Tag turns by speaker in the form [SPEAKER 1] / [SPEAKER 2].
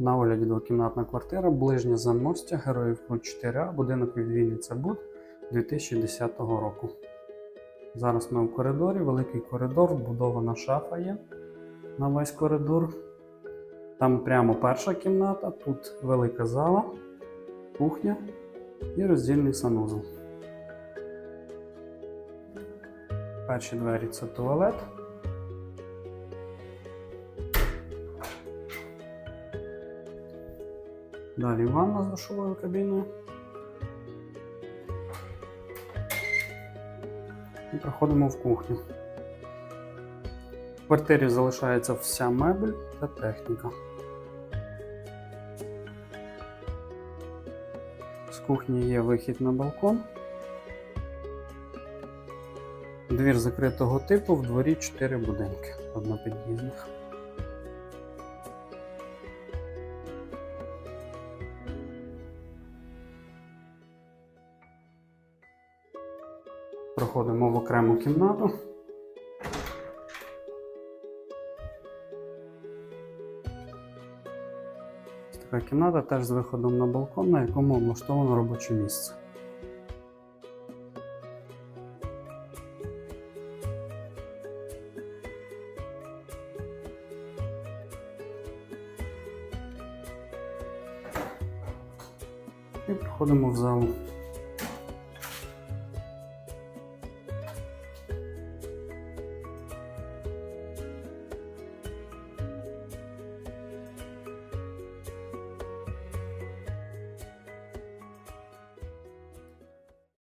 [SPEAKER 1] На огляді двокімнатна квартира, ближнє замостя, Героїв Крут 4А, будинок від Вінниця Буд 2010 року. Зараз ми в коридорі, великий коридор, вбудована шафа є на весь коридор. Там прямо перша кімната, тут велика зала, кухня і роздільний санузел. Перші двері це туалет. Далі ванна з душовою кабіною. І проходимо в кухню. В квартирі залишається вся мебель та техніка. З кухні є вихід на балкон. Двір закритого типу, в дворі 4 будинки однопід'їзних. Проходимо в окрему кімнату. Ось Така кімната теж з виходом на балкон, на якому облаштовано робоче місце. І проходимо в залу.